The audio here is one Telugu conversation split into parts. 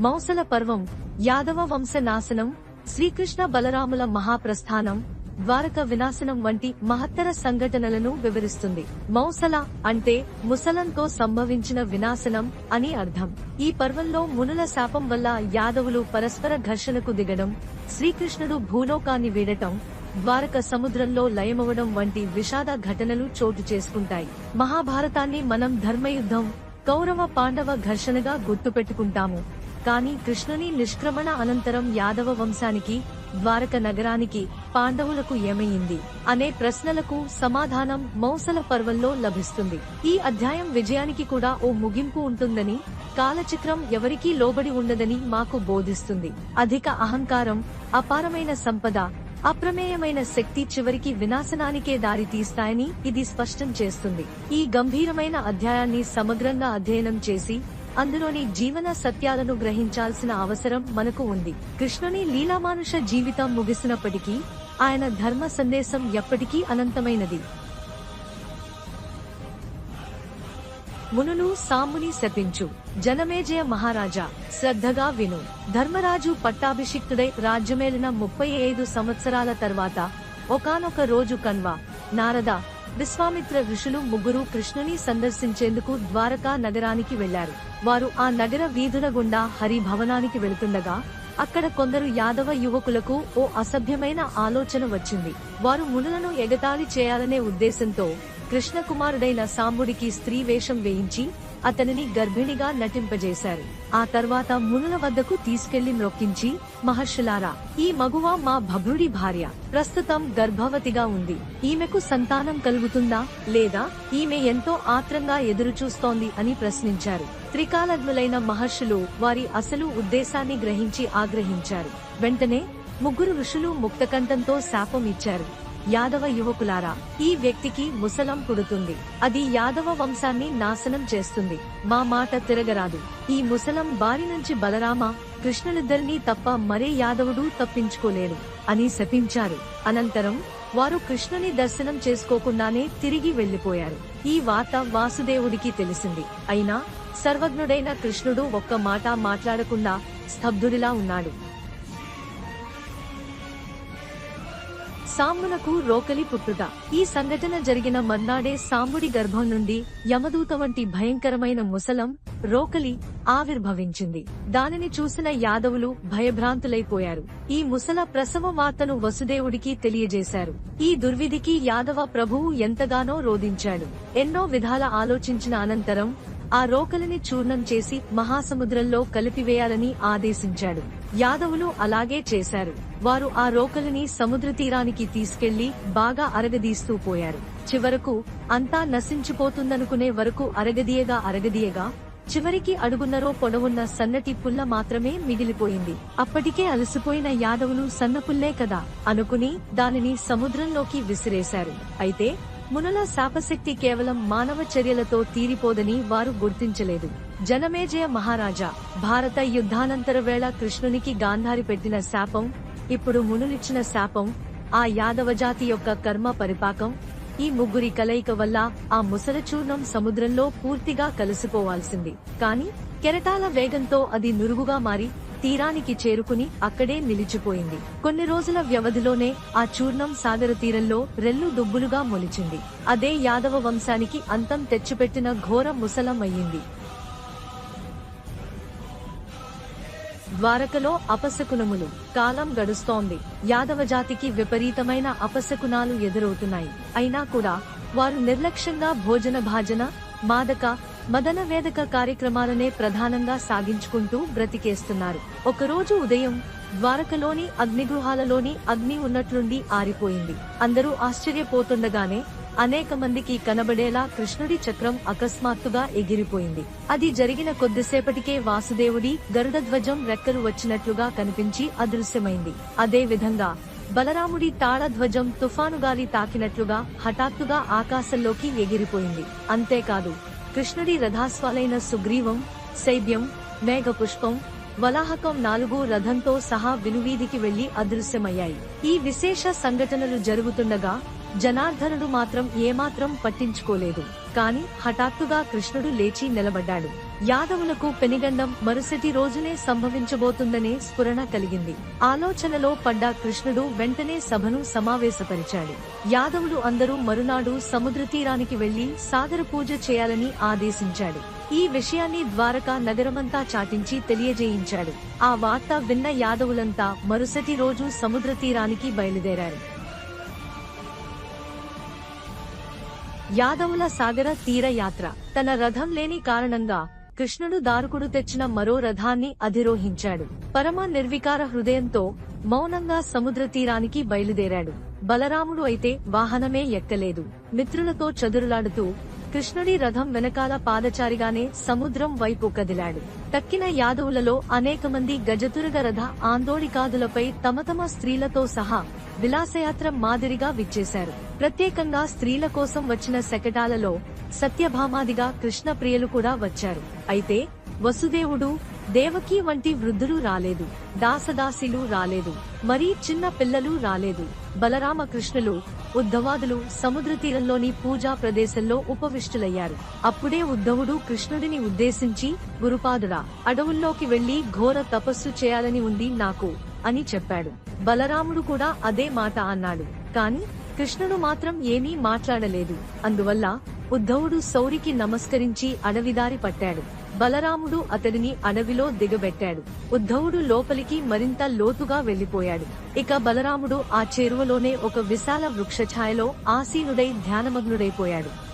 మౌసల పర్వం యాదవ వంశ నాశనం శ్రీకృష్ణ బలరాముల మహాప్రస్థానం ద్వారక వినాశనం వంటి మహత్తర సంఘటనలను వివరిస్తుంది. మౌసల అంటే ముసలంతో సంభవించిన వినాశనం అని అర్థం. ఈ పర్వంలో మునుల శాపం వల్ల యాదవులు పరస్పర ఘర్షణకు దిగడం శ్రీకృష్ణుడు భూలోకాన్ని వీడటం ద్వారక సముద్రంలో లయమవడం వంటి విషాద ఘటనలు చోటు చేసుకుంటాయి. మహాభారతాన్ని మనం ధర్మయుద్ధం కౌరవ పాండవ ఘర్షణగా గుర్తుపెట్టుకుంటాము. కానీ కృష్ణుని నిష్క్రమణ అనంతరం యాదవ వంశానికి ద్వారక నగరానికి పాండవులకు ఏమయ్యింది అనే ప్రశ్నలకు సమాధానం మౌసల పర్వంలో లభిస్తుంది. ఈ అధ్యాయం విజయానికి కూడా ఓ ముగింపు ఉంటుందని కాలచక్రం ఎవరికీ లోబడి ఉండదని మాకు బోధిస్తుంది. అధిక అహంకారం అపారమైన సంపద అప్రమేయమైన శక్తి చివరికి వినాశనానికే దారి తీస్తాయని ఇది స్పష్టం చేస్తుంది. ఈ గంభీరమైన అధ్యాయాన్ని సమగ్రంగా అధ్యయనం చేసి అందులోని జీవన సత్యాలను గ్రహించాల్సిన అవసరం మనకు ఉంది. కృష్ణుని లీలామానుష జీవితం ముగిసినప్పటికీ ఆయన ధర్మ సందేశం ఎప్పటికీ అనంతమైనది. మునులు సాముని శపించు. జనమేజయ మహారాజా శ్రద్ధగా విను. ధర్మరాజు పట్టాభిషిక్తుడై రాజ్యమేలిన ముప్పై ఐదు సంవత్సరాల తర్వాత ఒకానొక రోజు కన్వ నారద విశ్వామిత్ర ఋషులు ముగ్గురు కృష్ణుని సందర్శించేందుకు ద్వారకా నగరానికి వెళ్ళారు. వారు ఆ నగర వీధుల గుండా హరిభవనానికి వెళుతుండగా అక్కడ కొందరు యాదవ యువకులకు ఓ అసభ్యమైన ఆలోచన వచ్చింది. వారు మునులను ఎగతాళి చేయాలనే ఉద్దేశంతో కృష్ణ కుమారుడైన సాంబుడికి స్త్రీ వేషం వేయించి అతనిని గర్భిణిగా నటింపజేశారు. ఆ తర్వాత మునుల వద్దకు తీసుకెళ్ళి మ్రొక్కించి మహర్షులారా ఈ మగువ మా భభ్రుడి భార్య. ప్రస్తుతం గర్భవతిగా ఉంది. ఈమెకు సంతానం కలుగుతుందా? లేదా? ఈమె ఎంతో ఆత్రంగా ఎదురుచూస్తోంది అని ప్రశ్నించారు. త్రికాలజ్ఞులైన మహర్షులు వారి అసలు ఉద్దేశాన్ని గ్రహించి ఆగ్రహించారు. వెంటనే ముగ్గురు ఋషులు ముక్తకంఠంతో శాపం ఇచ్చారు. యాదవ యువకులారా ఈ వ్యక్తికి ముసలం పుడుతుంది. అది యాదవ వంశాన్ని నాశనం చేస్తుంది. మా మాట తిరగరాదు. ఈ ముసలం బారి నుంచి బలరామ కృష్ణులిద్దరినీ తప్ప మరే యాదవుడు తప్పించుకోలేడు అని శపించారు. అనంతరం వారు కృష్ణుని దర్శనం చేసుకోకుండానే తిరిగి వెళ్ళిపోయారు ఈ వార్త వాసుదేవుడికి తెలిసింది. అయినా సర్వజ్ఞుడైన కృష్ణుడు ఒక్క మాట మాట్లాడకుండా స్తబ్దుడిలా ఉన్నాడు. సాంబునకు రోకలి పుట్టుట. ఈ సంఘటన జరిగిన మర్నాడే సాంబుడి గర్భం నుండి యమదూత వంటి భయంకరమైన ముసలం రోకలి ఆవిర్భవించింది. దానిని చూసిన యాదవులు భయభ్రాంతులైపోయారు. ఈ ముసల ప్రసవ వార్తను వసుదేవుడికి తెలియజేశారు. ఈ దుర్విధికి యాదవ ప్రభువు ఎంతగానో రోధించాడు. ఎన్నో విధాల ఆలోచించిన అనంతరం ఆ రోకలిని చూర్ణం చేసి మహాసముద్రంలో కలిపివేయాలని ఆదేశించాడు. యాదవులు అలాగే చేశారు. వారు ఆ రోకలిని సముద్ర తీరానికి తీసుకెళ్ళి బాగా అరగదీస్తూ పోయారు. చివరకు అంతా నశించిపోతుందనుకునే వరకు అరగదీయగా అరగదీయగా చివరికి అడుగున్నరో పొడవున్న సన్నటి పుల్ల మాత్రమే మిగిలిపోయింది. అప్పటికే అలసిపోయిన యాదవులు సన్నపుల్లే కదా అనుకుని దానిని సముద్రంలోకి విసిరేశారు. అయితే మునుల శాపశక్తి కేవలం మానవ చర్యలతో తీరిపోదని వారు గుర్తించలేదు. జనమేజయ మహారాజా భారత యుద్ధానంతర వేళ కృష్ణునికి గాంధారి పెట్టిన శాపం ఇప్పుడు మునులిచ్చిన శాపం ఆ యాదవ జాతి యొక్క కర్మ పరిపాకం ఈ ముగ్గురి కలయిక వల్ల ఆ ముసలచూర్ణం సముద్రంలో పూర్తిగా కలిసిపోవాల్సింది కాని కెరటాల వేగంతో అది నురుగుగా మారి తీరానికి చేరుకుని అక్కడే నిలిచిపోయింది. కొన్ని రోజుల వ్యవధిలోనే ఆ చూర్ణం సాగర తీరంలో రెల్లు దుబ్బులుగా మొలిచింది. అదే యాదవ వంశానికి అంతం తెచ్చిపెట్టిన ఘోర ముసలం అయ్యింది ద్వారకలో అపశకునములు. కాలం గడుస్తోంది. యాదవ జాతికి విపరీతమైన అపశకునాలు ఎదురవుతున్నాయి. అయినా కూడా వారు నిర్లక్ష్యంగా భోజన భాజన మాదక మదన వేదక కార్యక్రమాలనే ప్రధానంగా సాగించుకుంటూ బ్రతికేస్తున్నారు. ఒకరోజు ఉదయం ద్వారకలోని అగ్నిగృహాలలోని అగ్ని ఉన్నట్లుండి ఆరిపోయింది. అందరూ ఆశ్చర్యపోతుండగానే అనేక మందికి కనబడేలా కృష్ణుడి చక్రం అకస్మాత్తుగా ఎగిరిపోయింది. అది జరిగిన కొద్దిసేపటికే వాసుదేవుడి గరుడ ధ్వజం రెక్కలు వచ్చినట్లుగా కనిపించి అదృశ్యమైంది. అదే విధంగా బలరాముడి తాళ ధ్వజం తుఫాను గాలి తాకినట్లుగా హఠాత్తుగా ఆకాశంలోకి ఎగిరిపోయింది. అంతేకాదు కృష్ణుడి రథాస్వాలైన సుగ్రీవం శైబ్యం మేఘపుష్పం వలాహకం నాలుగు రథంతో సహా వినువీధికి వెళ్ళి అదృశ్యమయ్యాయి. ఈ విశేష సంఘటనలు జరుగుతుండగా జనార్దనుడు మాత్రం ఏమాత్రం పట్టించుకోలేదు. కాని హఠాత్తుగా కృష్ణుడు లేచి నిలబడ్డాడు. యాదవులకు పెనిగండం మరుసటి రోజునే సంభవించబోతుందనే స్ఫురణ కలిగింది. ఆలోచనలో పడ్డ కృష్ణుడు వెంటనే సభను సమావేశపరిచాడు. యాదవులు అందరూ మరునాడు సముద్ర తీరానికి వెళ్ళి సాగర పూజ చేయాలని ఆదేశించాడు. ఈ విషయాన్ని ద్వారకా నగరమంతా చాటించి తెలియజేయించాడు. ఆ వార్త విన్న యాదవులంతా మరుసటి రోజు సముద్ర తీరానికి బయలుదేరారు. యాదవుల సాగర తీర యాత్ర. తన రథం లేని కారణంగా కృష్ణుడు దారుకుడు తెచ్చిన మరో రథాన్ని అధిరోహించాడు. పరమ నిర్వికార హృదయంతో మౌనంగా సముద్ర తీరానికి బయలుదేరాడు. బలరాముడు అయితే వాహనమే ఎక్కలేదు. మిత్రులతో చదురులాడుతూ కృష్ణుడి రథం వెనకాల పాదచారిగానే సముద్రం వైపు కదిలాడు. తక్కిన యాదవులలో అనేక మంది గజతురగ రథ ఆందోళికాదులపై తమ తమ స్త్రీలతో సహా విలాసయాత్ర మాదిరిగా విచ్చేశారు. ప్రత్యేకంగా స్త్రీల కోసం వచ్చిన శకటాలలో సత్యభామాదిగా కృష్ణ ప్రియలు కూడా వచ్చారు. అయితే వసుదేవుడు దేవకి వంటి వృద్ధులు రాలేదు దాసదాసిలు రాలేదు మరీ చిన్న పిల్లలు రాలేదు. బలరామకృష్ణులు ఉద్ధవాదులు సముద్ర తీరంలోని పూజా ప్రదేశంలో ఉపవిష్టులయ్యారు. అప్పుడే ఉద్ధవుడు కృష్ణుడిని ఉద్దేశించి గురుపాదుడా అడవుల్లోకి వెళ్ళి ఘోర తపస్సు చేయాలని ఉంది నాకు అని చెప్పాడు. బలరాముడు కూడా అదే మాట అన్నాడు. కాని కృష్ణుడు మాత్రం ఏమీ మాట్లాడలేదు. అందువల్ల ఉద్ధవుడు సౌరికి నమస్కరించి అడవిదారి పట్టాడు. బలరాముడు అతడిని అడవిలో దిగబెట్టాడు. ఉద్ధవుడు లోపలికి మరింత లోతుగా వెళ్ళిపోయాడు ఇక బలరాముడు ఆ చేరువలోనే ఒక విశాల వృక్షఛాయలో ఆసీనుడై ధ్యానమగ్నుడైపోయాడు.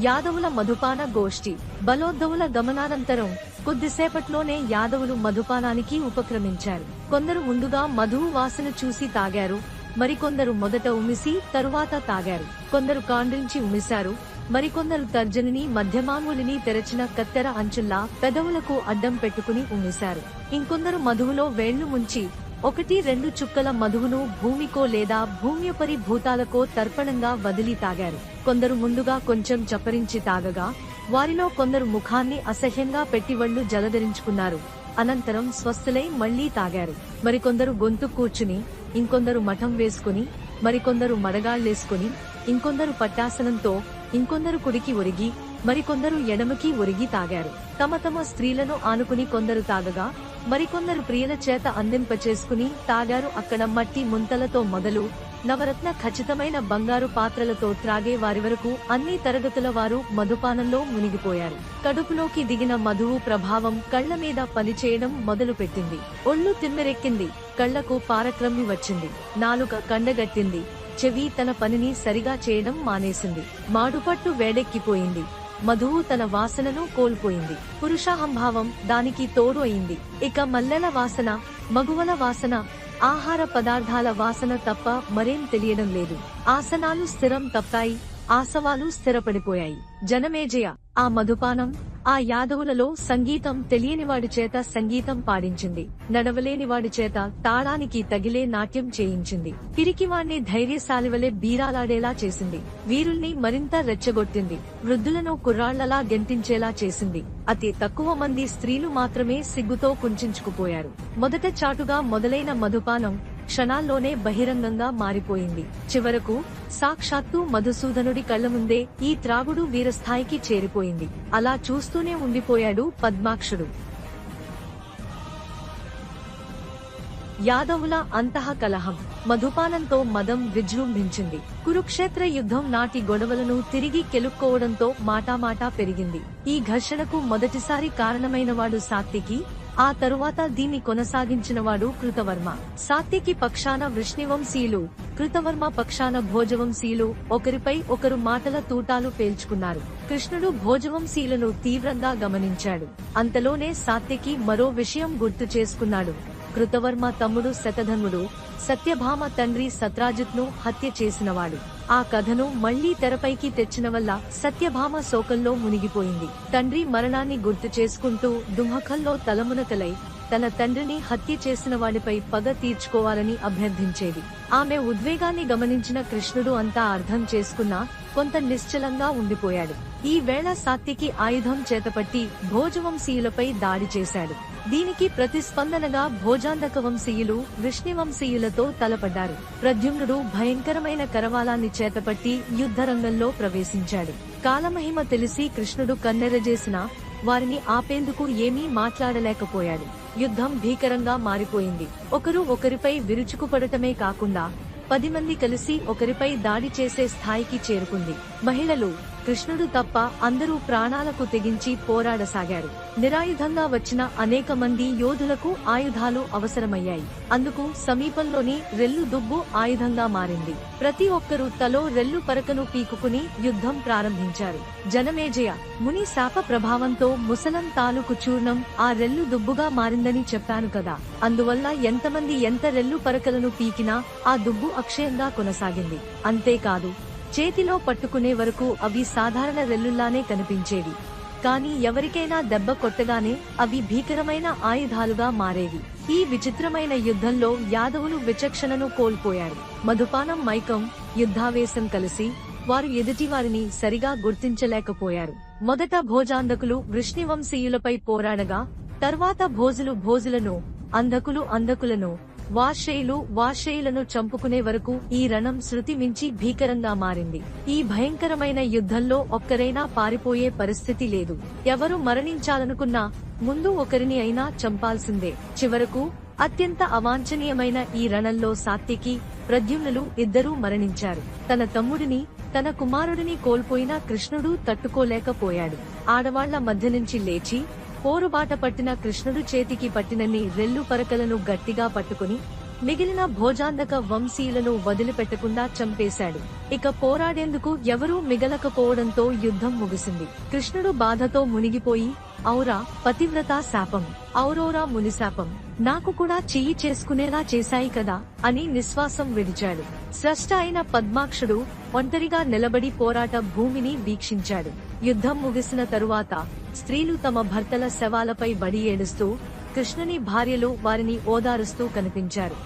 యాదవుల మధుపాన గోష్ఠి. బలోద్ధవుల గమనానంతరం కొద్దిసేపట్లోనే యాదవులు మధుపానానికి ఉపక్రమించారు. కొందరు ముందుగా మధువు వాసన చూసి తాగారు. మరికొందరు మొదట ఉమిసి తరువాత తాగారు. కొందరు కాండ్రించి ఉమిశారు. మరికొందరు తర్జనిని మధ్యమాంగులిని తెరచిన కత్తెర అంచుల్లా పెదవులకు అడ్డం పెట్టుకుని ఉమ్మేశారు ఇంకొందరు మధువులో వేళ్ళు ముంచి ఒకటి రెండు చుక్కల మధువును భూమికో లేదా భూమ్యపరి భూతాలకో తర్పణంగా వదిలి తాగారు. కొందరు ముందుగా కొంచెం చప్పరించి తాగగా వారిలో కొందరు ముఖాన్ని అసహ్యంగా పెట్టి వళ్ళు జలధరించుకున్నారు. అనంతరం స్వస్థులై మళ్ళీ తాగారు. మరికొందరు గొంతు కూర్చుని ఇంకొందరు మఠం వేసుకుని మరికొందరు మడగాళ్ళేసుకుని ఇంకొందరు పట్టాసనంతో ఇంకొందరు కుడికి ఒరిగి మరికొందరు ఎడమకి ఒరిగి తాగారు. తమ తమ స్త్రీలను ఆనుకుని కొందరు తాగగా మరికొందరు ప్రియుల చేత అందింపచేసుకుని తాగారు. అక్కడ మట్టి ముంతలతో మొదలు నవరత్న ఖచ్చితమైన బంగారు పాత్రలతో త్రాగే వారి వరకు అన్ని తరగతుల వారు మధుపానంలో మునిగిపోయారు. కడుపులోకి దిగిన మధువు ప్రభావం కళ్ళ మీద పనిచేయడం మొదలుపెట్టింది. ఒళ్ళు తిమ్మెరెక్కింది. కళ్ళకు పారక్రమ్మి వచ్చింది. నాలుక కండగట్టింది. చెవి తన పనిని సరిగా చేయడం మానేసింది. మాడుపట్టు వేడెక్కిపోయింది. మధువు తన వాసనను కోల్పోయింది. పురుషాహంభావం దానికి తోడు అయింది ఇక మల్లెల వాసన మగువల వాసన ఆహార పదార్థాల వాసన తప్ప మరేం తెలియడం లేదు. ఆసనాలు స్థిరం తప్పాయి. ఆసవాలు స్థిరపడిపోయాయి. జనమేజయ ఆ మధుపానం ఆ యాదవులలో సంగీతం తెలియనివాడి చేత సంగీతం పాడించింది. నడవలేనివాడి చేత తాళానికి తగిలే నాట్యం చేయించింది. పిరికివాణ్ణి ధైర్యశాలివలే బీరాలాడేలా చేసింది. వీరుల్ని మరింత రెచ్చగొట్టింది. వృద్ధులను కుర్రాళ్ళలా గెంటించేలా చేసింది. అతి తక్కువ మంది స్త్రీలు మాత్రమే సిగ్గుతో కుంచుకుపోయారు మొదట చాటుగా మొదలైన మధుపానం క్షణాల్లోనే బహిరంగంగా మారిపోయింది. చివరకు సాక్షాత్తు మధుసూదనుడి కళ్ళ ముందే ఈ త్రాగుడు వీరస్థాయికి చేరిపోయింది. అలా చూస్తూనే ఉండిపోయాడు పద్మాక్షుడు. యాదవుల అంతః కలహం. మధుపానంతో మదం విజృంభించింది. కురుక్షేత్ర యుద్ధం నాటి గొడవలను తిరిగి కెలుక్కోవడంతో మాటామాటా పెరిగింది. ఈ ఘర్షణకు మొదటిసారి కారణమైనవాడు సాత్తికి ఆ తరువాత దీన్ని కొనసాగించినవాడు కృతవర్మ. సాత్యకి పక్షాన వృష్ణివంశీయులు కృతవర్మ పక్షాన భోజవంశీయులు ఒకరిపై ఒకరు మాటల తూటాలు పేల్చుకున్నారు. కృష్ణుడు భోజవంశీయులను తీవ్రంగా గమనించాడు. అంతలోనే సాత్యకి మరో విషయం గుర్తు చేసుకున్నాడు. కృతవర్మ తమ్ముడు శతధనుడు సత్యభామ తండ్రి సత్రాజిత్ను హత్య చేసినవాడు. ఆ కథను మళ్ళీ తెరపైకి తెచ్చిన వల్ల సత్యభామ శోకంలో మునిగిపోయింది. తండ్రి మరణాన్ని గుర్తు చేసుకుంటూ దుమఖంలో తలమునకలై తన తండ్రిని హత్య చేసిన వాడిపై పగ తీర్చుకోవాలని అభ్యర్థించేది. ఆమె ఉద్వేగాన్ని గమనించిన కృష్ణుడు అంతా అర్థం చేసుకున్నా కొంత నిశ్చలంగా ఉండిపోయాడు. ఈ వేళ సాత్తికి ఆయుధం చేతపట్టి భోజవంశీయులపై దాడి చేశాడు. దీనికి ప్రతిస్పందనగా భోజాంధక వంశీయులు విష్ణువంశీయులతో తలపడ్డారు. ప్రద్యుమ్నుడు భయంకరమైన కరవాలాన్ని చేతపట్టి యుద్ధరంగంలో ప్రవేశించాడు. కాలమహిమ తెలిసి కృష్ణుడు కన్నెరజేసిన వారిని ఆపేందుకు ఏమీ మాట్లాడలేకపోయాడు. యుద్ధం భీకరంగా మారిపోయింది. ఒకరు ఒకరిపై విరుచుకుపడటమే కాకుండా పది మంది కలిసి ఒకరిపై దాడి చేసే స్థాయికి చేరుకుంది. మహిళలు కృష్ణుడు తప్ప అందరూ ప్రాణాలకు తెగించి పోరాడసాగారు. నిరాయుధంగా వచ్చిన అనేక మంది యోధులకు ఆయుధాలు అవసరమయ్యాయి. అందుకు సమీపంలోని రెల్లు దుబ్బు ఆయుధంగా మారింది. ప్రతి ఒక్కరూ తలో రెల్లు పరకను పీకుకుని యుద్ధం ప్రారంభించారు. జనమేజయ ముని శాప ప్రభావంతో ముసలం తాలూకు చూర్ణం ఆ రెల్లు దుబ్బుగా మారిందని చెప్పాను కదా. అందువల్ల ఎంతమంది ఎంత రెల్లు పరకలను పీకినా ఆ దుబ్బు అక్షయంగా కొనసాగింది. అంతేకాదు చేతిలో పట్టుకునే వరకు అవి సాధారణ రెల్లుల్లానే కనిపించేవి. కానీ ఎవరికైనా దెబ్బ కొట్టగానే అవి భీకరమైన ఆయుధాలుగా మారేవి. ఈ విచిత్రమైన యుద్ధంలో యాదవులు విచక్షణను కోల్పోయారు. మధుపానం మైకం యుద్ధావేశం కలిసి వారు ఎదుటివారిని సరిగా గుర్తించలేకపోయారు. మొదట భోజాంధకులు వృష్ణివంశీయులపై పోరాడగా తర్వాత భోజులు భోజులను అంధకులు అంధకులను వాషేయులు వాషేయులను చంపుకునే వరకు ఈ రణం శృతి మించి భీకరంగా మారింది. ఈ భయంకరమైన యుద్ధంలో ఒక్కరైనా పారిపోయే పరిస్థితి లేదు. ఎవరు మరణించాలనుకున్నా ముందు ఒకరిని అయినా చంపాల్సిందే. చివరకు అత్యంత అవాంఛనీయమైన ఈ రణంలో సాత్తికి ప్రద్యుమ్నులు ఇద్దరూ మరణించారు. తన తమ్ముడిని తన కుమారుడిని కోల్పోయిన కృష్ణుడు తట్టుకోలేకపోయాడు. ఆడవాళ్ళ మధ్య నుంచి లేచి పోరుబాట పట్టిన కృష్ణుడు చేతికి పట్టినన్ని రెల్లు పరకలను గట్టిగా పట్టుకుని మిగిలిన భోజాందక వంశీయులను వదిలిపెట్టకుండా చంపేశాడు. ఇక పోరాడేందుకు ఎవరూ మిగలకపోవడంతో యుద్ధం ముగిసింది. కృష్ణుడు బాధతో మునిగిపోయి ఔరా పతివ్రత శాపం ఔరోరా మునిశాపం నాకు కూడా చెయ్యి చేసుకునేలా చేశాయి కదా అని నిశ్వాసం విడిచాడు. స్రష్ట అయిన పద్మాక్షుడు ఒంటరిగా నిలబడి పోరాట భూమిని వీక్షించాడు. యుద్ధం ముగిసిన తరువాత స్త్రీలు తమ భర్తల శవాలపై బడి ఏడుస్తూ కృష్ణుని భార్యలు వారిని ఓదారుస్తూ కనిపించారు.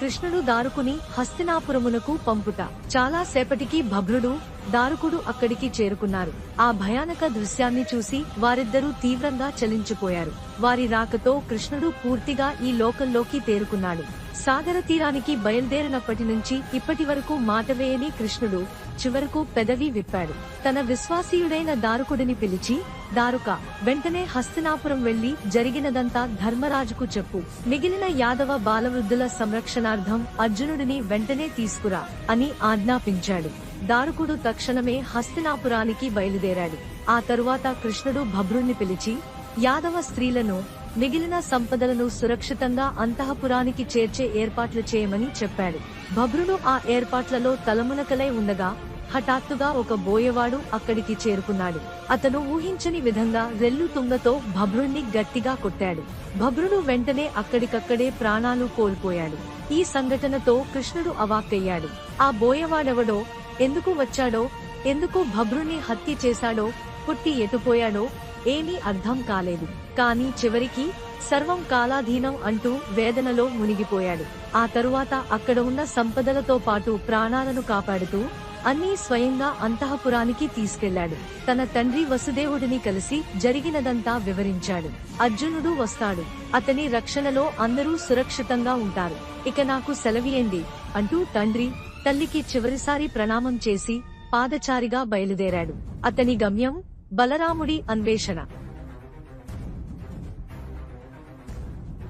కృష్ణుడు దారుకుని హస్తినాపురమునకు పంపుట. చాలా సేపటికి భభ్రుడు దారుకుడు అక్కడికి చేరుకున్నారు. ఆ భయానక దృశ్యాన్ని చూసి వారిద్దరూ తీవ్రంగా చలించిపోయారు. వారి రాకతో కృష్ణుడు పూర్తిగా ఈ లోకంలోకి తేరుకున్నాడు. సాగర తీరానికి బయలుదేరినప్పటి నుంచి ఇప్పటి వరకు మాటవేయని కృష్ణుడు చివరకు పెదవి విప్పాడు. తన విశ్వాసీయుడైన దారుకుడిని పిలిచి దారుక వెంటనే హస్తినాపురం వెళ్ళి జరిగినదంతా ధర్మరాజుకు చెప్పు. మిగిలిన యాదవ బాలవృద్ధుల సంరక్షణార్థం అర్జునుడిని వెంటనే తీసుకురా అని ఆజ్ఞాపించాడు. దారుకుడు తక్షణమే హస్తినాపురానికి బయలుదేరాడు. ఆ తరువాత కృష్ణుడు భభ్రుణ్ణి పిలిచి యాదవ స్త్రీలను మిగిలిన సంపదలను సురక్షితంగా అంతఃపురానికి చేర్చే ఏర్పాట్లు చేయమని చెప్పాడు. భభ్రుడు ఆ ఏర్పాట్లలో తలమునకలై ఉండగా హఠాత్తుగా ఒక బోయవాడు అక్కడికి చేరుకున్నాడు. అతను ఊహించని విధంగా రెల్లు తుంగతో భభ్రుణ్ణి గట్టిగా కొట్టాడు. భభ్రుడు వెంటనే అక్కడికక్కడే ప్రాణాలు కోల్పోయాడు. ఈ సంఘటనతో కృష్ణుడు అవాక్కయ్యాడు. ఆ బోయవాడెవడో ఎందుకు వచ్చాడో ఎందుకు భభ్రుని హత్య చేశాడో పుట్టి ఎటుపోయాడో ఏమీ అర్థం కాలేదు. కానీ చివరికి సర్వం కాలాధీనం అంటూ వేదనలో మునిగిపోయాడు. ఆ తరువాత అక్కడ ఉన్న సంపదలతో పాటు ప్రాణాలను కాపాడుతూ అన్నీ స్వయంగా అంతఃపురానికి తీసుకెళ్ళాడు. తన తండ్రి వసుదేవుడిని కలిసి జరిగినదంతా వివరించాడు. అర్జునుడు వస్తాడు. అతని రక్షణలో అందరూ సురక్షితంగా ఉంటారు. ఇక నాకు సెలవియండి అంటూ తండ్రి తల్లికి చివరిసారి ప్రణామం చేసి పాదచారిగా బయలుదేరాడు. అతని గమ్యం బలరాముడి అన్వేషణ.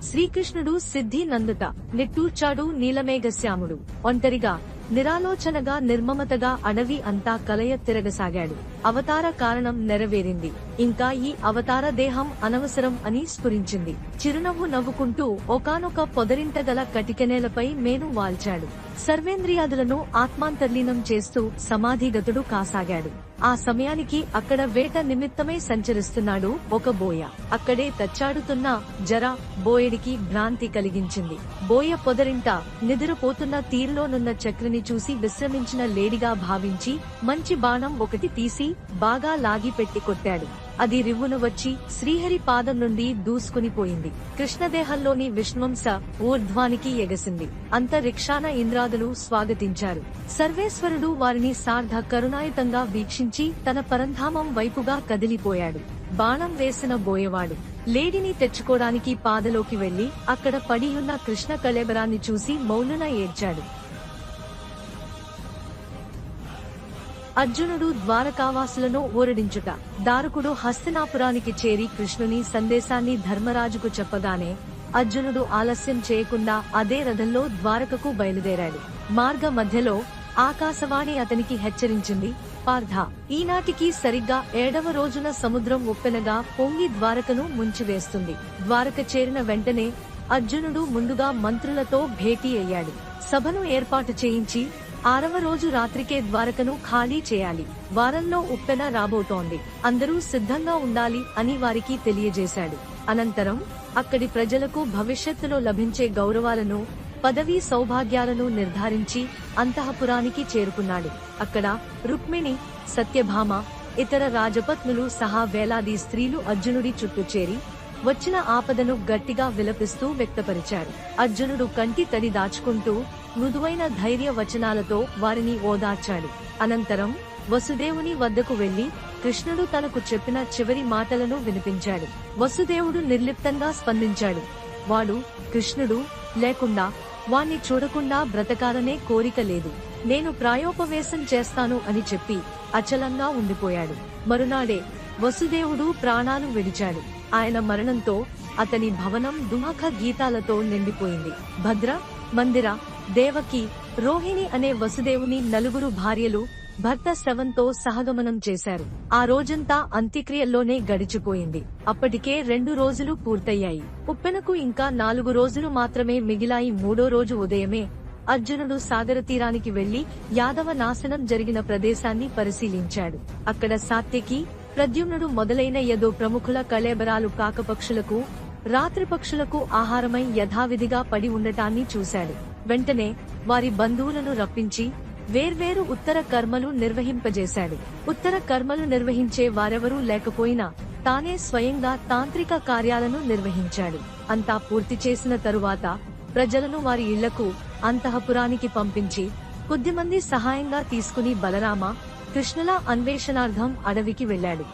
శ్రీకృష్ణుడు సిద్ధి నందుట నిట్టూర్చాడు నీలమేఘశ్యాముడు. ఒంటరిగా నిరాలోచనగా నిర్మమతగా అడవి అంతా కలయ తిరగసాగాడు. అవతార కారణం నెరవేరింది. ఇంకా ఈ అవతార దేహం అనవసరం అని స్ఫురించింది. చిరునవ్వు నవ్వుకుంటూ ఒకానొక పొదరింట గల కటికెనేలపై మేను వాల్చాడు. సర్వేంద్రియాదులను ఆత్మాంతర్లీనం చేస్తూ సమాధిగతుడు కాసాగాడు. ఆ సమయానికి అక్కడ వేట నిమిత్తమై సంచరిస్తున్నాడు ఒక బోయ. అక్కడే తచ్చాడుతున్న జర బోయడికి భ్రాంతి కలిగించింది. బోయ పొదరింట నిద్రపోతున్న తీరులోనున్న చక్రిని చూసి విశ్రమించిన లేడిగా భావించి మంచి బాణం ఒకటి తీసి బాగా లాగి పెట్టి కొట్టాడు. అది రివ్వున వచ్చి శ్రీహరి పాదం నుండి దూసుకుని పోయింది. కృష్ణదేహంలోని విష్ణువంశ ఊర్ధ్వానికి ఎగసింది. అంతరిక్షాన ఇంద్రాదులు స్వాగతించారు. సర్వేశ్వరుడు వారిని సార్ధ కరుణాయుతంగా వీక్షించి తన పరంధామం వైపుగా కదిలిపోయాడు. బాణం వేసిన బోయవాడు లేడిని తెచ్చుకోడానికి పాదలోకి వెళ్ళి అక్కడ పడియున్న కృష్ణ కళేబరాన్ని చూసి మౌలున ఏడ్చాడు. అర్జునుడు ద్వారకావాసులను ఓరడించుట. దారుకుడు హస్తినాపురానికి చేరి కృష్ణుని సందేశాన్ని ధర్మరాజుకు చెప్పగానే అర్జునుడు ఆలస్యం చేయకుండా అదే రథంలో ద్వారకకు బయలుదేరాడు. మార్గ మధ్యలో ఆకాశవాణి అతనికి హెచ్చరించింది పార్థ ఈనాటికి సరిగ్గా ఏడవ రోజున సముద్రం ఉప్పెనగా పొంగి ద్వారకను ముంచివేస్తుంది. ద్వారక చేరిన వెంటనే అర్జునుడు ముందుగా మంత్రులతో భేటీ అయ్యాడు. సభను ఏర్పాటు చేయించి ఆరవ రోజు రాత్రికే ద్వారకను ఖాళీ చేయాలి. వారంలో ఉప్పెన రాబోతోంది. అందరూ సిద్ధంగా ఉండాలి అని వారికి తెలియజేశాడు. అనంతరం అక్కడి ప్రజలకు భవిష్యత్తులో లభించే గౌరవాలను పదవీ సౌభాగ్యాలను నిర్ధారించి అంతఃపురానికి చేరుకున్నాడు. అక్కడ రుక్మిణి సత్యభామ ఇతర రాజపత్నులు సహా వేలాది స్త్రీలు అర్జునుడి చుట్టూ చేరి వచ్చిన ఆపదను గట్టిగా విలపిస్తూ వ్యక్తపరిచారు అర్జునుడు కంటి తడి దాచుకుంటూ మృదువైన ధైర్య వచనాలతో వారిని ఓదార్చాడు. అనంతరం వసుదేవుని వద్దకు వెళ్ళి కృష్ణుడు తనకు చెప్పిన చివరి మాటలను వినిపించాడు. వసుదేవుడు నిర్లిప్తంగా స్పందించాడు. వాడు కృష్ణుడు లేకుండా వాణ్ణి చూడకుండా బ్రతకాలనే కోరిక లేదు. నేను ప్రాయోపవేశం చేస్తాను అని చెప్పి అచలంగా ఉండిపోయాడు. మరునాడే వసుదేవుడు ప్రాణాలు విడిచాడు. ఆయన మరణంతో అతని భవనం దుమఖ గీతాలతో నిండిపోయింది. భద్ర మందిర దేవకి రోహిణి అనే వసుదేవుని నలుగురు భార్యలు భర్త శ్రవంతో సహగమనం చేశారు. ఆ రోజంతా అంత్యక్రియల్లోనే గడిచిపోయింది. అప్పటికే రెండు రోజులు పూర్తయ్యాయి. ఉప్పెనకు ఇంకా నాలుగు రోజులు మాత్రమే మిగిలాయి మూడో రోజు ఉదయమే అర్జునుడు సాగర తీరానికి వెళ్ళి యాదవ నాశనం జరిగిన ప్రదేశాన్ని పరిశీలించాడు. అక్కడ సాత్యకి ప్రద్యుమ్నుడు మొదలైన యదో ప్రముఖుల కళేబరాలు కాకపక్షులకు రాత్రి పక్షులకు ఆహారమై యథావిధిగా పడి ఉండటాన్ని చూశాడు. వెంటనే వారి బంధువులను రప్పించి వేర్వేరు ఉత్తర కర్మలు నిర్వహింపజేశాడు. ఉత్తర కర్మలు నిర్వహించే వారెవరూ లేకపోయినా తానే స్వయంగా తాంత్రిక కార్యాలను నిర్వహించాడు. అంతా పూర్తి చేసిన తరువాత ప్రజలను వారి ఇళ్ళకు అంతఃపురానికి పంపించి కొద్దిమంది సహాయంగా తీసుకుని బలరామ కృష్ణుల అన్వేషణార్థం అడవికి వెళ్ళాడు.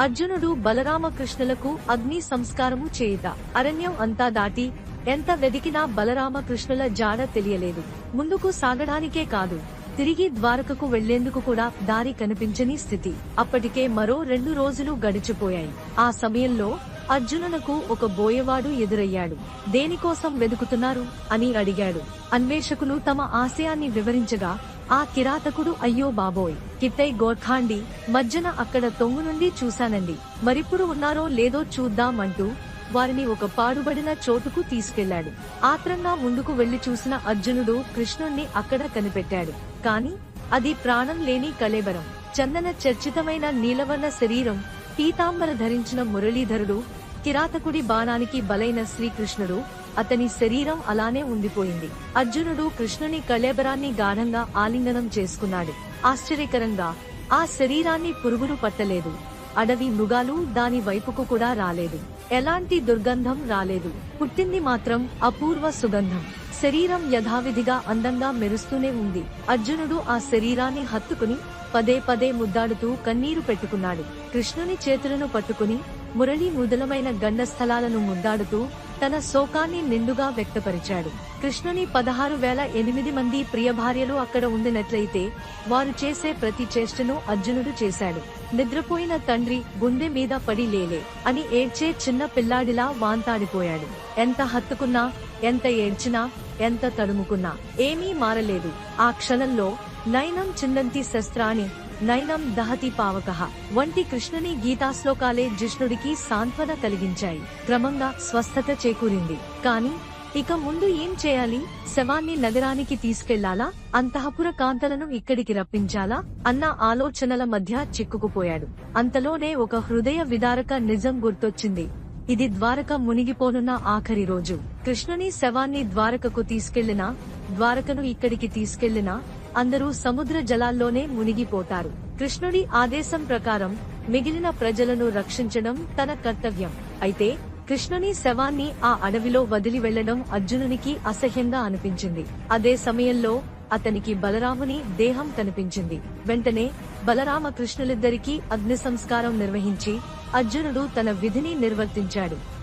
అర్జునుడు బలరామకృష్ణులకు అగ్ని సంస్కారము చేయుట. అరణ్యం అంతా దాటి ఎంత వెదికినా బలరామకృష్ణుల జాడ తెలియలేదు. ముందుకు సాగడానికే కాదు తిరిగి ద్వారకకు వెళ్ళేందుకు కూడా దారి కనిపించని స్థితి. అప్పటికే మరో రెండు రోజులు గడిచిపోయాయి. ఆ సమయంలో అర్జునునకు ఒక బోయవాడు ఎదురయ్యాడు. దేనికోసం వెతుకుతున్నారు అని అడిగాడు. అన్వేషకులు తమ ఆశయాన్ని వివరించగా ఆ కిరాతకుడు అయ్యో బాబోయ్ కిట్టై గోర్ఖాండి మధ్యన అక్కడ తొంగు నుండి చూశానండి. మరిప్పుడు ఉన్నారో లేదో చూద్దాం అంటూ వారిని ఒక పాడుబడిన చోటుకు తీసుకెళ్ళాడు ఆత్రంగా ముందుకు వెళ్ళి చూసిన అర్జునుడు కృష్ణుణ్ణి అక్కడ కనిపెట్టాడు. కాని అది ప్రాణం లేని కలేబరం చందన చర్చితమైన నీలవర్ణ శరీరం పీతాంబర ధరించిన మురళీధరుడు కిరాతకుడి బాణానికి బలైన శ్రీకృష్ణుడు అతని శరీరం అలానే ఉండిపోయింది. అర్జునుడు కృష్ణుని కళేబరాన్ని గాఢంగా ఆలింగనం చేసుకున్నాడు. ఆశ్చర్యకరంగా ఆ శరీరాన్ని పురుగులు పట్టలేదు. అడవి మృగాలు దాని వైపుకు కూడా రాలేదు. ఎలాంటి దుర్గంధం రాలేదు. పుట్టింది మాత్రం అపూర్వ సుగంధం. శరీరం యథావిధిగా అందంగా మెరుస్తూనే ఉంది. అర్జునుడు ఆ శరీరాన్ని హత్తుకుని పదే పదే ముద్దాడుతూ కన్నీరు పెట్టుకున్నాడు. కృష్ణుని చేతులను పట్టుకుని మురళి ముదలమైన గండ స్థలాలను ముందాడుతూ తన శోకాన్ని నిండుగా వ్యక్తపరిచాడు. కృష్ణుని పదహారు వేల ఎనిమిది మంది ప్రియ భార్యలు అక్కడ ఉండినట్లయితే వారు చేసే ప్రతి చేష్టను అర్జునుడు చేశాడు. నిద్రపోయిన తండ్రి గుండె మీద పడి లేలే అని ఏడ్చే చిన్న పిల్లాడిలా వాంతాడిపోయాడు. ఎంత హత్తుకున్నా ఎంత ఏడ్చినా ఎంత తడుముకున్నా ఏమీ మారలేదు. ఆ క్షణంలో నయనం చిన్నంతి శస్త్రాన్ని నైనం దహతి పావక. వంటి కృష్ణుని గీతాశ్లోకాలే జిష్ణుడికి సాంత్వన కలిగించాయి. క్రమంగా స్వస్థత చేకూరింది. కాని ఇక ముందు ఏం చేయాలి? శవాన్ని నగరానికి తీసుకెళ్ళాలా? అంతఃపుర కాంతలను ఇక్కడికి రప్పించాలా? అన్న ఆలోచనల మధ్య చిక్కుకుపోయాడు. అంతలోనే ఒక హృదయ విదారక నిజం గుర్తొచ్చింది. ఇది ద్వారక మునిగిపోనున్న ఆఖరి రోజు. కృష్ణుని శవాన్ని ద్వారకకు తీసుకెళ్ళినా ద్వారకను ఇక్కడికి తీసుకెళ్ళినా అందరూ సముద్ర జలాల్లోనే మునిగిపోతారు. కృష్ణుడి ఆదేశం ప్రకారం మిగిలిన ప్రజలను రక్షించడం తన కర్తవ్యం. అయితే కృష్ణుని శవాన్ని ఆ అడవిలో వదిలి వెళ్ళడం అర్జునునికి అసహ్యంగా అనిపించింది. అదే సమయంలో అతనికి బలరాముని దేహం కనిపించింది. వెంటనే బలరామ కృష్ణులిద్దరికీ అగ్ని సంస్కారం నిర్వహించి అర్జునుడు తన విధిని నిర్వర్తించాడు.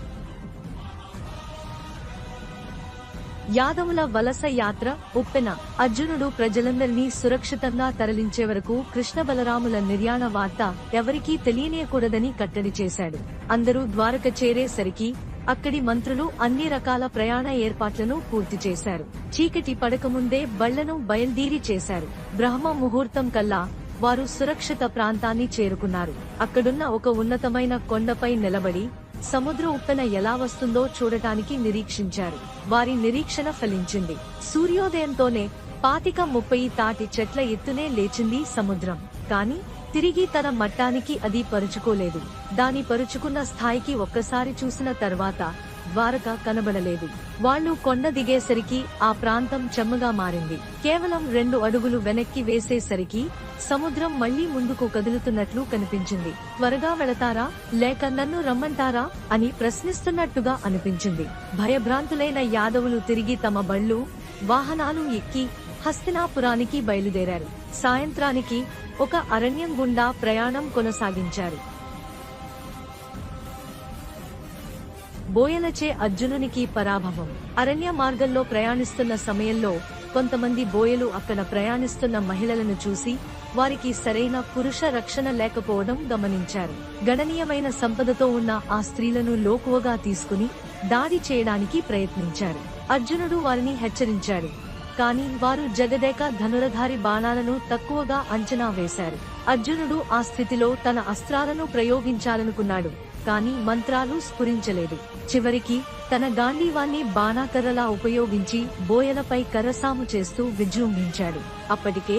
యాదవుల వలస యాత్ర ఉప్పెన. అర్జునుడు ప్రజలందరినీ సురక్షితంగా తరలించే వరకు కృష్ణ బలరాముల నిర్యాణ వార్త ఎవరికీ తెలియనియకూడదని కట్టడి చేశాడు. అందరూ ద్వారక చేరేసరికి అక్కడి మంత్రులు అన్ని రకాల ప్రయాణ ఏర్పాట్లను పూర్తి చేశారు. చీకటి పడకముందే బళ్ళను బయల్దీరి చేశారు. బ్రహ్మ ముహూర్తం కల్లా వారు సురక్షిత ప్రాంతాన్ని చేరుకున్నారు. అక్కడున్న ఒక ఉన్నతమైన కొండపై నిలబడి సముద్ర ఉప్పెన ఎలా వస్తుందో చూడటానికి నిరీక్షించారు. వారి నిరీక్షణ ఫలించింది. సూర్యోదయంతోనే పాతిక ముప్పై తాటి చెట్ల ఎత్తునే లేచింది సముద్రం. కాని తిరిగి తన మట్టానికి అది పరుచుకోలేదు. దాని పరుచుకున్న స్థాయికి ఒక్కసారి చూసిన తర్వాత ద్వారక కనబడలేదు. వాళ్ళు కొండ దిగేసరికి ఆ ప్రాంతం చెమ్మగా మారింది. కేవలం రెండు అడుగులు వెనక్కి వేసేసరికి సముద్రం మళ్ళీ ముందుకు కదులుతున్నట్లు కనిపించింది. త్వరగా వెళతారా? లేక నన్ను రమ్మంటారా? అని ప్రశ్నిస్తున్నట్టుగా అనిపించింది. భయభ్రాంతులైన యాదవులు తిరిగి తమ బళ్ళు వాహనాలు ఎక్కి హస్తినాపురానికి బయలుదేరారు. సాయంత్రానికి ఒక అరణ్యం గుండా ప్రయాణం కొనసాగించారు. బోయలచే అర్జునునికి పరాభవం. అరణ్య మార్గంలో ప్రయాణిస్తున్న సమయంలో కొంతమంది బోయలు అక్కడ ప్రయాణిస్తున్న మహిళలను చూసి వారికి సరైన పురుష రక్షణ లేకపోవడం గమనించారు. గణనీయమైన సంపదతో ఉన్న ఆ స్త్రీలను లోకువగా తీసుకుని దాడి చేయడానికి ప్రయత్నించారు. అర్జునుడు వారిని హెచ్చరించాడు. కానీ వారు జగదేక ధనురధారి బాణాలను తక్కువగా అంచనా వేశారు. అర్జునుడు ఆ స్థితిలో తన అస్త్రాలను ప్రయోగించాలనుకున్నాడు. కానీ మంత్రాలు స్ఫురించలేదు. చివరికి తన గాంధీవాన్ని బాణాకర్రలా ఉపయోగించి బోయలపై కరసాము చేస్తూ విజృంభించాడు. అప్పటికే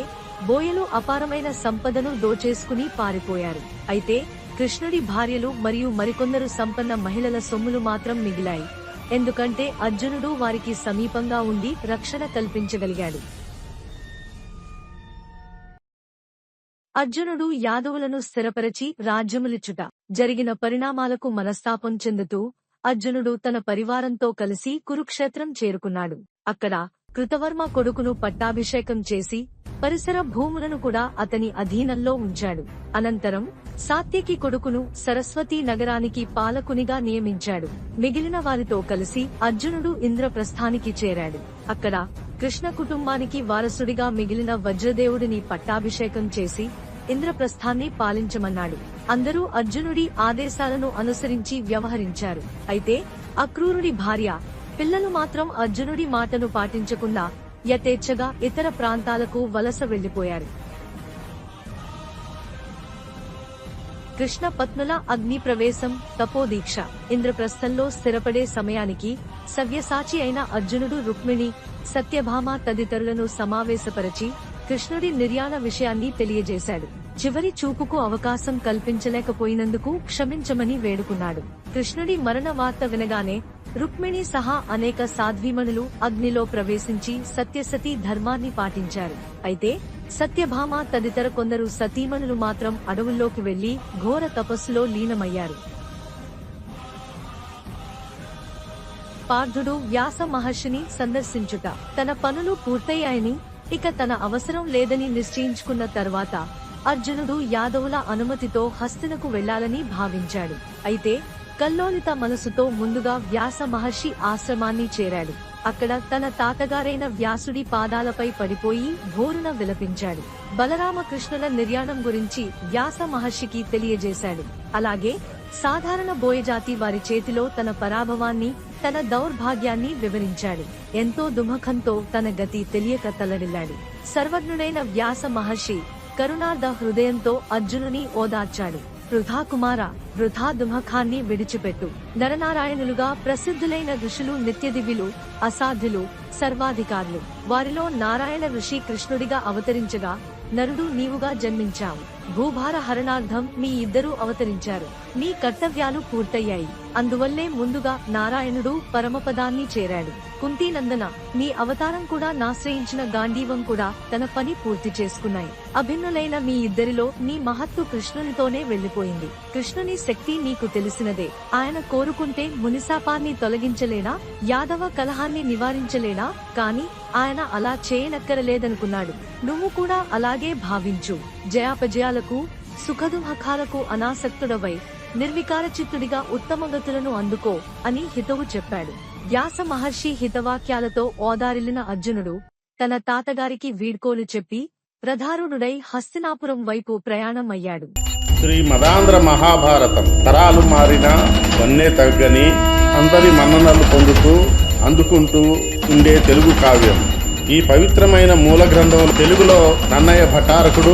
బోయలు అపారమైన సంపదను దోచేసుకుని పారిపోయారు. అయితే కృష్ణుడి భార్యలు మరియు మరికొందరు సంపన్న మహిళల సొమ్ములు మాత్రం మిగిలాయి. ఎందుకంటే అర్జునుడు వారికి సమీపంగా ఉండి రక్షణ కల్పించగలిగాడు. అర్జునుడు యాదవులను స్థిరపరచి రాజ్యములిచ్చుట జరిగిన పరిణామాలకు మనస్తాపం చెందుతూ అర్జునుడు తన పరివారంతో కలిసి కురుక్షేత్రం చేరుకున్నాడు. అక్కడ కృతవర్మ కొడుకును పట్టాభిషేకం చేసి పరిసర భూములను కూడా అతని అధీనంలో ఉంచాడు. అనంతరం సాత్యకి కొడుకును సరస్వతి నగరానికి పాలకునిగా నియమించాడు. మిగిలిన వారితో కలిసి అర్జునుడు ఇంద్రప్రస్థానికి చేరాడు. అక్కడ కృష్ణ కుటుంబానికి వారసుడిగా మిగిలిన వజ్రదేవుడిని పట్టాభిషేకం చేసి ఇంద్రప్రస్థాన్ని పాలించమన్నాడు. అందరూ అర్జునుడి ఆదేశాలను అనుసరించి వ్యవహరించారు. అయితే అక్రూరుడి భార్య పిల్లలు మాత్రం అర్జునుడి మాటను పాటించకుండా యథేచ్ఛగా ఇతర ప్రాంతాలకు వలస వెళ్ళిపోయారు కృష్ణ పత్నుల అగ్ని ప్రవేశం తపోదీక్ష. ఇంద్రప్రస్థంలో స్థిరపడే సమయానికి సవ్యసాచి అయిన అర్జునుడు రుక్మిణి సత్యభామ తదితరులను సమావేశపరచి కృష్ణుడి నిర్యాణ విషయాన్ని తెలియజేశాడు. చివరి చూపుకు అవకాశం కల్పించలేకపోయినందుకు క్షమించమని వేడుకున్నాడు. కృష్ణుడి మరణ వార్త వినగానే రుక్మిణి సహా అనేక సాధ్వీమణులు అగ్నిలో ప్రవేశించి సత్యసతీ ధర్మాన్ని పాటించారు. అయితే సత్యభామ తదితర కొందరు సతీమణులు మాత్రం అడవుల్లోకి వెళ్ళి ఘోర తపస్సులో లీనమయ్యారు. పార్థుడు వ్యాస మహర్షిని సందర్శించుట. తన పనులు పూర్తయ్యాయని ఇక తన అవసరం లేదని నిశ్చయించుకున్న తర్వాత అర్జునుడు యాదవుల అనుమతితో హస్తినకు వెళ్ళాలని భావించాడు. అయితే కల్లోలిత మనసుతో ముందుగా వ్యాస మహర్షి ఆశ్రమాన్ని చేరాడు. అక్కడ తన తాతగారైన వ్యాసుడి పాదాలపై పడిపోయి ఘోరున విలపించాడు. బలరామకృష్ణుల నిర్యాణం గురించి వ్యాస మహర్షికి తెలియజేశాడు. అలాగే సాధారణ బోయజాతి వారి చేతిలో తన పరాభవాన్ని తన దౌర్భాగ్యాన్ని వివరించాడు. ఎంతో దుమఖంతో తన గతి తెలియక తలడిల్లాడు. సర్వజ్ఞుడైన వ్యాస మహర్షి కరుణార్ధ హృదయంతో అర్జునుని ఓదార్చాడు. వృధా కుమార వృధా దుమఖాన్ని విడిచిపెట్టు. నరనారాయణులుగా ప్రసిద్ధులైన ఋషులు నిత్యదివ్యులు అసాధ్యులు సర్వాధికారులు. వారిలో నారాయణ ఋషి కృష్ణుడిగా అవతరించగా నరుడు నీవుగా జన్మించావు. భూభార హరణార్థం మీ ఇద్దరూ అవతరించారు. నీ కర్తవ్యాలు పూర్తయ్యాయి. అందువల్లే ముందుగా నారాయణుడు పరమపదాన్ని చేరాడు. కుంతీనందన మీ అవతారం కూడా నాశ్రయించిన గాంధీవం కూడా తన పని పూర్తి చేసుకున్నాయి. అభిన్నులైన మీ ఇద్దరిలో నీ మహత్తు కృష్ణునితోనే వెళ్ళిపోయింది కృష్ణుని శక్తి నీకు తెలిసినదే. ఆయన కోరుకుంటే మునిశాపాన్ని తొలగించలేనా? యాదవ కలహాన్ని నివారించలేనా? కాని ఆయన అలా చేయనక్కరలేదనుకున్నాడు. నువ్వు కూడా అలాగే భావించు. జయాపజయాల ఆశలకు సుఖదుహకాలకు అనాసక్తుడవై నిర్వికార చిత్తుడిగా ఉత్తమ గతులను అందుకో అని హితవు చెప్పాడు. వ్యాస మహర్షి హితవాక్యాలతో ఓదారిల్లిన అర్జునుడు తన తాతగారికి వీడ్కోలు చెప్పి ప్రధారుడై హస్తినాపురం వైపు ప్రయాణం అయ్యాడు శ్రీ మదాంధ్ర మహాభారతం తరాలు మారిన వన్నే తగ్గని అందరి మన్ననలు పొందుతూ అందుకుంటూ ఉండే తెలుగు కావ్యం. ఈ పవిత్రమైన మూల గ్రంథం తెలుగులో నన్నయ్య భటారకుడు